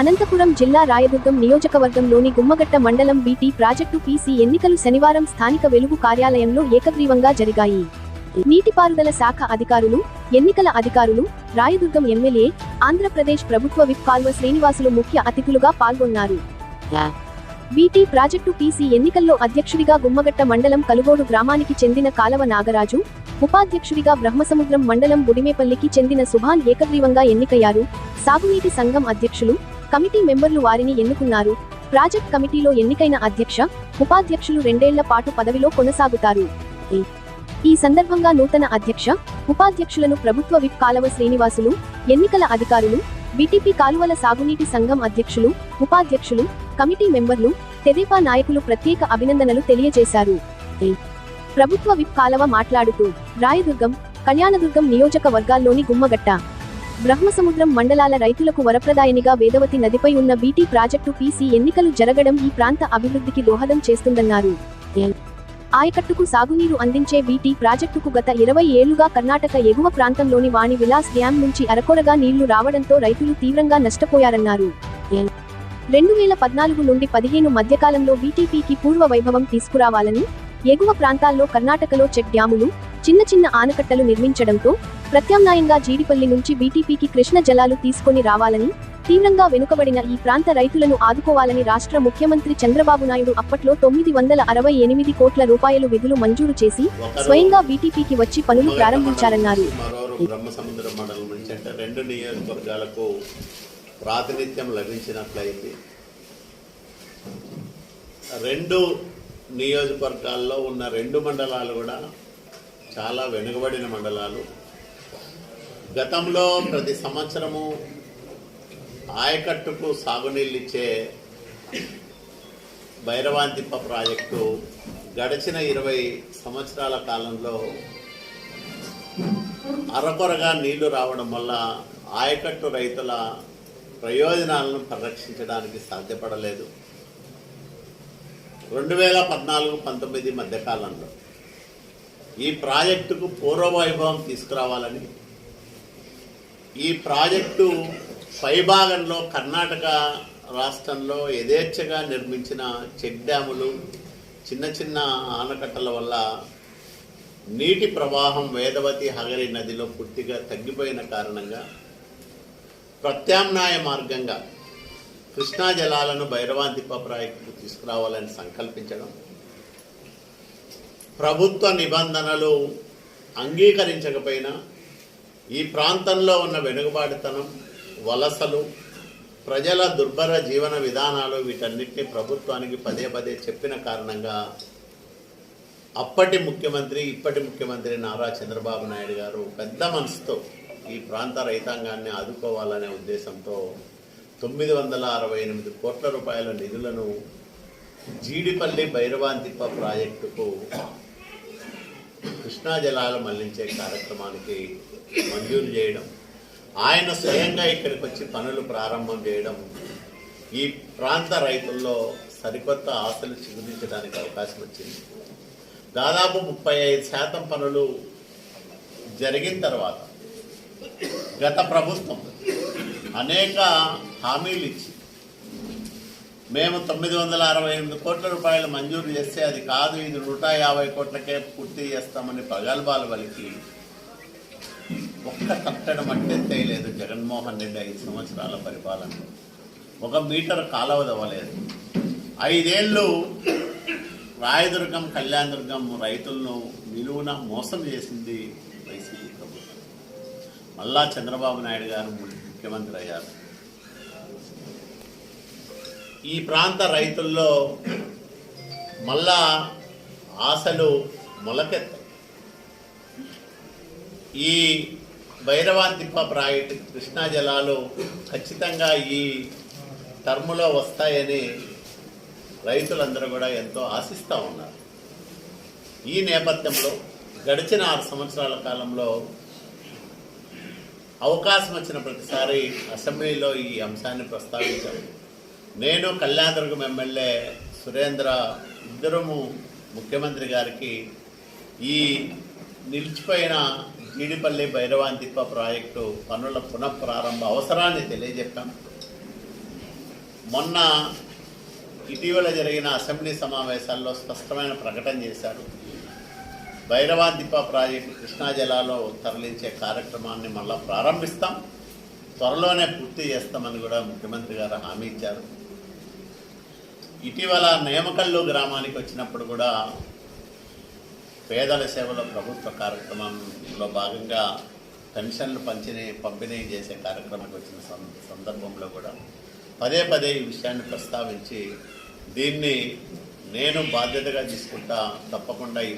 అనంతపురం జిల్లా రాయదుర్గం నియోజకవర్గంలోని గుమ్మగట్ట మండలం బీటీ ప్రాజెక్టు పీసీ ఎన్నికలు శనివారం స్థానిక వెలుగు కార్యాలయంలో ఏకగ్రీవంగా జరిగాయి. నీటిపారుదల శాఖ అధికారులు ఎన్నికల అధికారులు రాయదుర్గం ఎమ్మెల్యే ఆంధ్రప్రదేశ్ ప్రభుత్వ విప్ కాల్వ శ్రీనివాసులు ముఖ్య అతిథులుగా పాల్గొన్నారు. బీటీ ప్రాజెక్టు పీసీ ఎన్నికల్లో అధ్యక్షుడిగా గుమ్మగట్ట మండలం కలుగోడు గ్రామానికి చెందిన కాలవ నాగరాజు ఉపాధ్యక్షుడిగా బ్రహ్మసముద్రం మండలం బుడిమేపల్లికి చెందిన సుభాన్ ఏకగ్రీవంగా ఎన్నికయ్యారు. సాగునీటి సంఘం అధ్యక్షులు కమిటీ మెంబర్లు వారిని ఎన్నుకున్నారు. ప్రాజెక్ట్ కమిటీలో ఎన్నికైన అధ్యక్ష ఉపాధ్యక్షులు రెండేళ్ళ పాటు పదవిలో కొనసాగుతారు. ఈ సందర్భంగా నూతన అధ్యక్ష ఉపాధ్యక్షులను ప్రభుత్వ విప్ కాలవ శ్రీనివాసులు ఎన్నికల అధికారులు బీటీపీ కాలువల సాగునీటి సంఘం అధ్యక్షులు ఉపాధ్యక్షులు కమిటీ మెంబర్లు తెదేపా నాయకులు ప్రత్యేక అభినందనలు తెలియజేశారు. ప్రభుత్వ విప్ కాలవ మాట్లాడుతూ రాయదుర్గం కళ్యాణదుర్గం నియోజకవర్గాల్లోని గుమ్మగట్ట బ్రహ్మసముద్రం మండలాల రైతులకు వరప్రదాయనిగా వేదవతి నదిపై ఉన్న బీటీ ప్రాజెక్టు పీసీ ఎన్నికలు జరగడం ఈ ప్రాంత అభివృద్ధికి దోహదం చేస్తుందన్నారు. ఆయకట్టుకు సాగునీరు అందించే బీటీ ప్రాజెక్టుకు గత ఇరవై ఏళ్ళుగా కర్ణాటక ఎగువ ప్రాంతంలోని వాణి విలాస్ డ్యాం నుంచి అరకొరగా నీళ్ళు రావడంతో రైతులు తీవ్రంగా నష్టపోయారన్నారు. రెండు వేల పద్నాలుగు నుండి పదిహేను మధ్యకాలంలో బీటీపీకి పూర్వ వైభవం తీసుకురావాలని ఎగువ ప్రాంతాల్లో కర్ణాటకలో చెక్ డ్యాములు చిన్న చిన్న ఆనకట్టలు నిర్మించడంతో ప్రత్యామ్నాయంగా జీడిపల్లి నుంచి బీటీపీకి కృష్ణ జలాలు తీసుకొని రావాలని తీవ్రంగా వెనుకబడిన ఈ ప్రాంత రైతులను ఆదుకోవాలని రాష్ట్ర ముఖ్యమంత్రి చంద్రబాబు నాయుడు అప్పట్లో తొమ్మిది వందల అరవై ఎనిమిది కోట్ల రూపాయలు విధులు మంజూరు చేసి స్వయంగా బీటీపీకి వచ్చి పనులు ప్రారంభించారన్నారు. రెండు నియోజకవర్గాలకు ప్రాతినిధ్యం లభించినట్లయింది రెండు నియోజకవర్గాల్లో ఉన్న రెండు మండలాలు కూడా చాలా వెనుకబడిన మండలాలు. గతంలో ప్రతి సంవత్సరము ఆయకట్టుకు సాగునీళ్ళు ఇచ్చే భైరవాంతిప్ప ప్రాజెక్టు గడిచిన ఇరవై సంవత్సరాల కాలంలో అరకొరగా నీళ్ళు రావడం వల్ల ఆయకట్టు రైతుల ప్రయోజనాలను పరిరక్షించడానికి సాధ్యపడలేదు. రెండు వేల పద్నాలుగు పంతొమ్మిది మధ్యకాలంలో ఈ ప్రాజెక్టుకు పూర్వవైభవం తీసుకురావాలని. ఈ ప్రాజెక్టు పైభాగంలో కర్ణాటక రాష్ట్రంలో యథేచ్ఛగా నిర్మించిన చెక్ డ్యాములు చిన్న చిన్న ఆనకట్టల వల్ల నీటి ప్రవాహం వేదవతి హగరి నదిలో పూర్తిగా తగ్గిపోయిన కారణంగా ప్రత్యామ్నాయ మార్గంగా కృష్ణా జలాలను భైరవాంతిప్ప ప్రాజెక్టుకు తీసుకురావాలని సంకల్పించడం ప్రభుత్వ నిబంధనలు అంగీకరించకపోయినా ఈ ప్రాంతంలో ఉన్న వెనుకబాటుతనం వలసలు ప్రజల దుర్భర జీవన విధానాలు వీటన్నిటిని ప్రభుత్వానికి పదే పదే చెప్పిన కారణంగా అప్పటి ముఖ్యమంత్రి ఇప్పటి ముఖ్యమంత్రి నారా చంద్రబాబు నాయుడు గారు పెద్ద మనసుతో ఈ ప్రాంత రైతాంగాన్ని ఆదుకోవాలనే ఉద్దేశంతో తొమ్మిది వందల అరవై ఎనిమిది కోట్ల రూపాయల నిధులను జీడిపల్లి భైరవాంతిప్ప ప్రాజెక్టుకు కృష్ణా జలాలు మళ్ళించే కార్యక్రమానికి మంజూరు చేయడం ఆయన స్వయంగా ఇక్కడికి వచ్చి పనులు ప్రారంభం చేయడం ఈ ప్రాంత రైతుల్లో సరికొత్త ఆశలు చిగురించడానికి అవకాశం వచ్చింది. దాదాపు ముప్పై ఐదు శాతం పనులు జరిగిన తర్వాత గత ప్రభుత్వం అనేక హామీలు ఇచ్చి మేము తొమ్మిది వందల అరవై ఎనిమిది కోట్ల రూపాయలు మంజూరు చేస్తే అది కాదు ఇది నూట యాభై కోట్లకే పూర్తి చేస్తామని పగల్బాలు పలికి. ఒక్క కట్టడం అంటే చేయలేదు జగన్మోహన్ రెడ్డి ఐదు సంవత్సరాల పరిపాలనలో ఒక మీటర్ కాలవదవ్వలేదు. ఐదేళ్ళు రాయదుర్గం కళ్యాణదుర్గం రైతులను నిలువున మోసం చేసింది వైసీపీ ప్రభుత్వం. మళ్ళా చంద్రబాబు నాయుడు గారు ముఖ్యమంత్రి అయ్యారు. ఈ ప్రాంత రైతుల్లో మళ్ళా ఆశలు మొలకెత్తాయి. ఈ భైరవాంతిప్ప ప్రాజెక్టు కృష్ణా జలాలు ఖచ్చితంగా ఈ టర్ములో వస్తాయని రైతులందరూ కూడా ఎంతో ఆశిస్తూ ఉన్నారు. ఈ నేపథ్యంలో గడిచిన ఆరు సంవత్సరాల కాలంలో అవకాశం వచ్చిన ప్రతిసారి అసెంబ్లీలో ఈ అంశాన్ని ప్రస్తావించారు. నేను కళ్యాణదుర్గం ఎమ్మెల్యే సురేంద్ర ఇద్దరము ముఖ్యమంత్రి గారికి ఈ నిలిచిపోయిన జీడిపల్లి భైరవాంతిప్ప ప్రాజెక్టు పనుల పునఃప్రారంభ అవసరాన్ని తెలియజెప్పాం. మొన్న ఇటీవల జరిగిన అసెంబ్లీ సమావేశాల్లో స్పష్టమైన ప్రకటన చేశారు. భైరవాంతిప్ప ప్రాజెక్టు కృష్ణా జలాలో తరలించే కార్యక్రమాన్ని మళ్ళా ప్రారంభిస్తాం. త్వరలోనే పూర్తి చేస్తామని కూడా ముఖ్యమంత్రి గారు హామీ ఇచ్చారు. ఇటీవల నేమకల్లు గ్రామానికి వచ్చినప్పుడు కూడా పేదల సేవల ప్రభుత్వ కార్యక్రమంలో భాగంగా పెన్షన్లు పంచిణీ పంపిణీ చేసే కార్యక్రమానికి వచ్చిన సందర్భంలో కూడా పదే పదే ఈ విషయాన్ని ప్రస్తావించి దీన్ని నేను బాధ్యతగా తీసుకుంటా తప్పకుండా ఈ